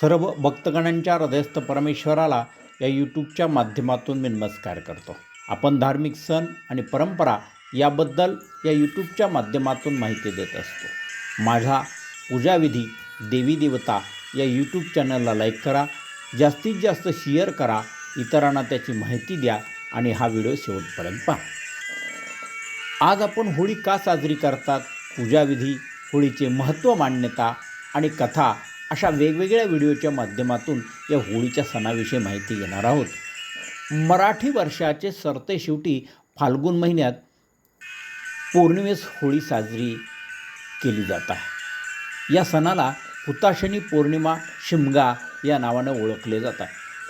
सर्व भक्तगणांच्या हृदयस्थ परमेश्वराला या यूट्यूबच्या माध्यमातून मी नमस्कार करतो. आपण धार्मिक सण आणि परंपरा याबद्दल या यूट्यूबच्या माध्यमातून माहिती देत असतो. माझा पूजाविधी देवी देवता या यूट्यूब चॅनलला लाईक करा जास्तीत जास्त शेअर करा इतरांना त्याची माहिती द्या आणि हा व्हिडिओ शेवटपर्यंत पहा. आज आपण होळी का साजरी करतात? पूजाविधी होळीचे महत्त्व मान्यता आणि कथा अशा वेगवेगळ्या व्हिडिओच्या माध्यमातून या होळीच्या सणाविषयी माहिती घेणार आहोत. मराठी वर्षाचे सरते शेवटी फाल्गुन महिन्यात पौर्णिमेस होळी साजरी केली जात आहे. या सणाला हुताशनी पौर्णिमा शिमगा या नावानं ओळखले जातात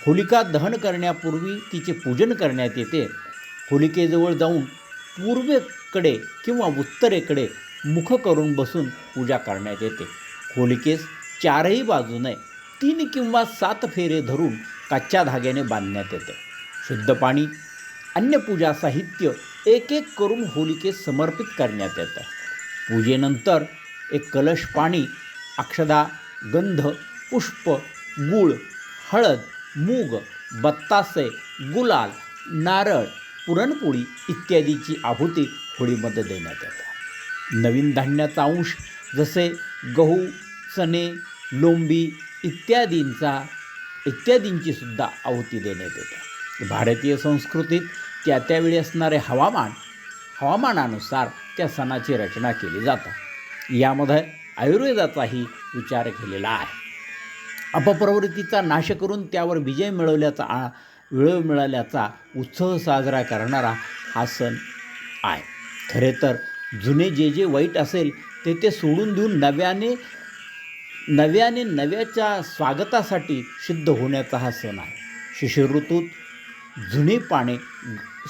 होलिका दहन करण्यापूर्वी तिचे पूजन करण्यात येते. होलिकेजवळ जाऊन पूर्वेकडे किंवा उत्तरेकडे मुख करून बसून पूजा करण्यात येते. होलिकेस चारही बाजूने तीन किंवा सात फेरे धरून कच्च्या धाग्याने बांधण्यात येते. शुद्ध पाणी अन्य पूजा साहित्य एक एक करून होलिकेत समर्पित करण्यात येतं. पूजेनंतर एक कलश पाणी अक्षदा गंध पुष्प गूळ हळद मूग बत्तासे गुलाल नारळ पुरणपोळी इत्यादीची आहुती होळीमध्ये देण्यात येतात. नवीन धान्याचा अंश जसे गहू चणे लोंबी इत्यादींचा इत्यादींची सुद्धा आहुती देण्यात येते. भारतीय संस्कृतीत त्या त्यावेळी असणारे हवामान हवामानानुसार त्या सणाची रचना केली जाते. यामध्ये आयुर्वेदाचाही विचार केलेला आहे. अपप्रवृत्तीचा नाश करून त्यावर विजय मिळवल्याचा आ वेळ मिळाल्याचा उत्सव साजरा करणारा हा सण आहे. खरे तर जुने जे जे वाईट असेल ते ते सोडून देऊन नव्याने नव्याने नव्याच्या स्वागतासाठी सिद्ध होण्याचा हा सण आहे. शिशिर ऋतूत जुने पाने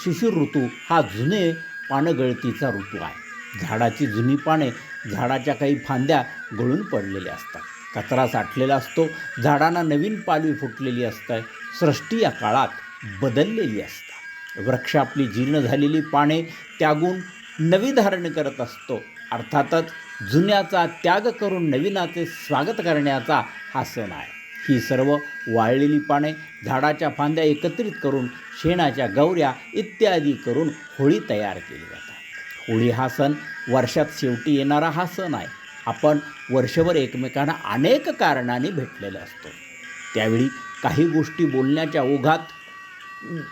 शिशिर ऋतू हा जुने पानं गळतीचा ऋतू आहे. झाडाची जुनी पाने झाडाच्या काही फांद्या गळून पडलेल्या असतात. कचरा साठलेला असतो झाडांना नवीन पालवी फुटलेली असतात सृष्टी या काळात बदललेली असतात. वृक्ष आपली जीर्ण झालेली पाने त्यागून नवी धारण करत असतो अर्थातच जुन्याचा त्याग करून नवीनाचे स्वागत करण्याचा हा सण आहे. ही सर्व वाळलेली पाने झाडाच्या फांद्या एकत्रित करून शेणाच्या गौऱ्या इत्यादी करून होळी तयार केली जातात. होळी हा सण वर्षात शेवटी येणारा हा सण आहे. आपण वर्षभर एकमेकांना अनेक कारणाने भेटलेलं असतो. त्यावेळी काही गोष्टी बोलण्याच्या ओघात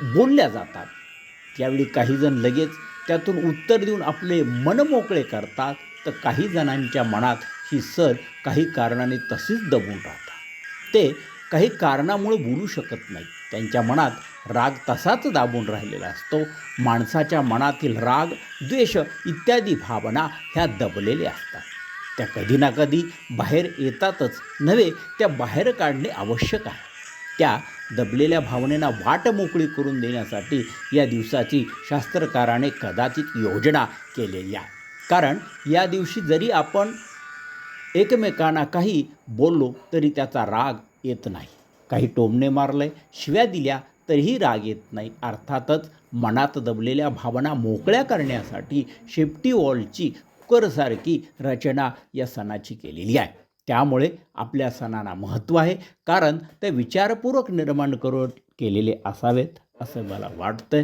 बोलल्या जातात. त्यावेळी काहीजण लगेच त्यातून उत्तर देऊन आपले मन मोकळे करतात. तर काही जणांच्या मनात ही सर काही कारणाने तशीच दबून राहतात. ते काही कारणामुळे बोलू शकत नाही त्यांच्या मनात राग तसाच दाबून राहिलेला असतो. माणसाच्या मनातील राग द्वेष इत्यादी भावना ह्या दबलेल्या असतात. त्या कधी ना कधी बाहेर येतातच. नव्हे त्या बाहेर काढणे आवश्यक आहे. त्या दबलेल्या भावनेना वाट मोकळी करून देण्यासाठी या दिवसाची शास्त्रकाराने कदाचित योजना केलेली आहे. कारण या दिवशी जरी आपण एकमेकांना काही बोललो तरी त्याचा राग येत नाही. काही टोमणे मारले शिव्या दिल्या तरीही राग येत नाही. अर्थातच मनात दबलेल्या भावना मोकळ्या करण्यासाठी शेपटी वॉलची कुकरसारखी रचना या सणाची केलेली आहे. त्यामुळे आपल्या सणांना महत्त्व आहे. कारण ते विचारपूर्वक निर्माण करून केलेले असावेत असं मला वाटतं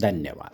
धन्यवाद.